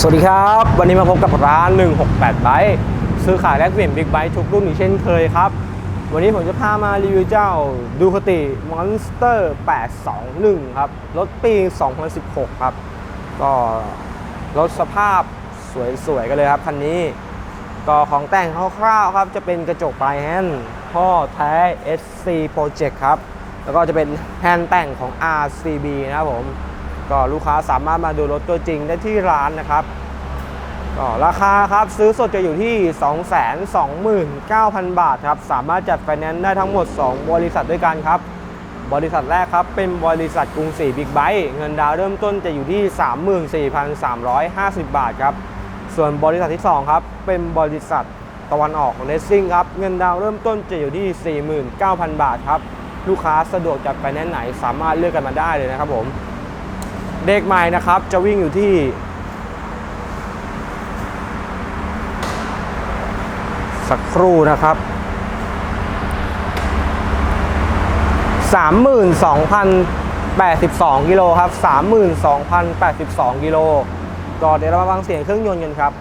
สวัสดีครับ วันนี้มาพบกับร้าน 168ไบค์ซื้อขายแลกเปลี่ยนบิ๊กไบค์ทุกรุ่นอีกเช่นเคยครับ วันนี้ผมจะพามารีวิวเจ้าดูคติ Monster 821 ครับ รถปี 2016 ครับ ก็รถสภาพสวยๆ กันเลยครับ คันนี้ ก็ของแต่งคร่าวๆครับ จะเป็นกระจกปลายแฮนด์ท่อแท้ SC Project ครับ แล้วก็จะเป็นแฮนด์แต่งของ RCB นะครับผม ก็ลูกค้าสามารถมาดูรถตัวจริงได้ที่ร้านนะครับก็ราคาครับซื้อสดจะอยู่ที่ 229,000 บาทครับ สามารถจัดไฟแนนซ์ได้ทั้งหมด 2 บริษัทด้วยกันครับ บริษัทแรกครับ เป็นบริษัทกรุงศรีบิ๊กไบค์เงินดาวเริ่มต้นจะอยู่ที่ 34,350 บาทครับ ส่วนบริษัทที่ 2 ครับ เป็นบริษัทตะวันออกของเนสซิ่งครับ เงินดาวเริ่มต้นจะอยู่ที่ 49,000 บาทครับ ลูกค้าสะดวกจัดไฟแนนซ์ไหนสามารถเลือกกันมาได้เลยนะครับผม เด็กใหม่นะครับ จะวิ่งอยู่ที่ สักครู่นะครับ 32,082 กิโลครับ 32,082 กิโลก็เดี๋ยวเรามาฟังเสียงเครื่องยนต์กันครับ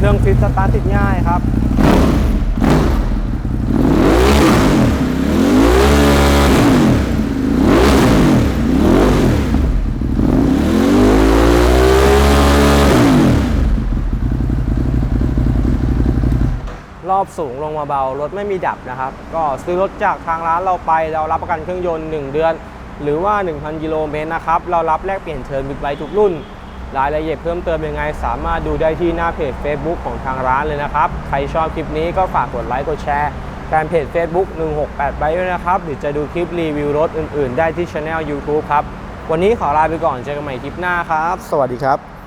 เรื่องฟิตสตาร์ทติดง่ายครับ รอบสูงลงมาเบารถไม่มีดับนะครับ ก็ซื้อรถจากทางร้านเราไปเรารับประกันเครื่องยนต์ 1 เดือน หรือว่า 1,000 กิโลเมตรนะครับ เรารับแลกเปลี่ยนเชิญบิ๊กไบค์ทุกรุ่น รายละเอียดเพิ่มเติมยังไง สามารถดูได้ที่หน้าเพจ Facebook ของทางร้านเลยนะครับ ใครชอบคลิปนี้ก็ฝากกดไลค์กดแชร์แฟนเพจ Facebook 168ไบด้วยนะครับหรือจะดูคลิปรีวิวรถอื่น ๆ ได้ที่ช anel YouTube ครับวันนี้ขอลาไปก่อนเจอกันใหม่คลิปหน้าครับ สวัสดีครับ